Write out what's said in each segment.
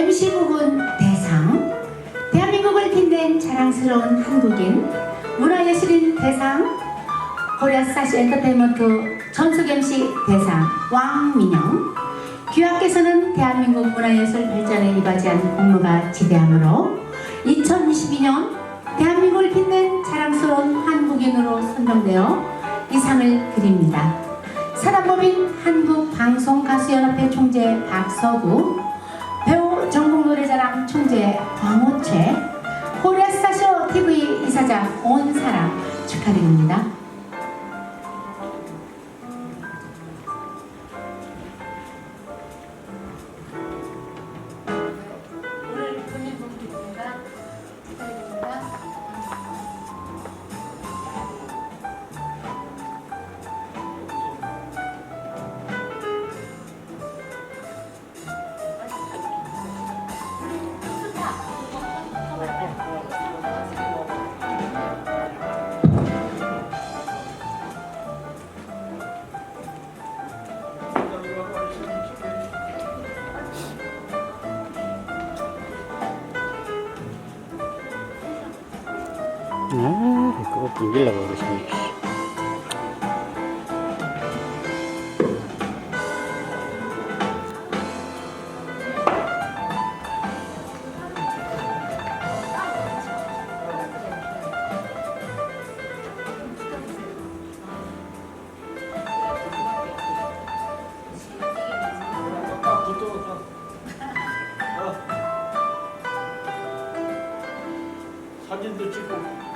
MC 부분 대상, 대한민국을 빛낸 자랑스러운 한국인, 문화예술인 대상, 코리아 스타시 엔터테인먼트 전속 MC 대상 왕민영, 귀하께서는 대한민국 문화예술 발전에 이바지한 공로가 지대하므로 2022년 대한민국을 빛낸 자랑스러운 한국인으로 선정되어 이 상을 드립니다. 사단법인 한국방송가수연합회 총재 박서구, 전국노래자랑 총재 광호채, 코리아스타쇼 TV 이사장 온 사람 축하드립니다. 아, 그거 빌리려고 그러시네. 사진도 찍고.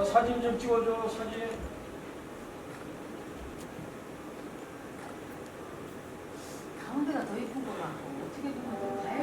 자, 사진 좀 찍어줘, 사진. 가운데가 더 이쁜 거 같고 어떻게 보면 좀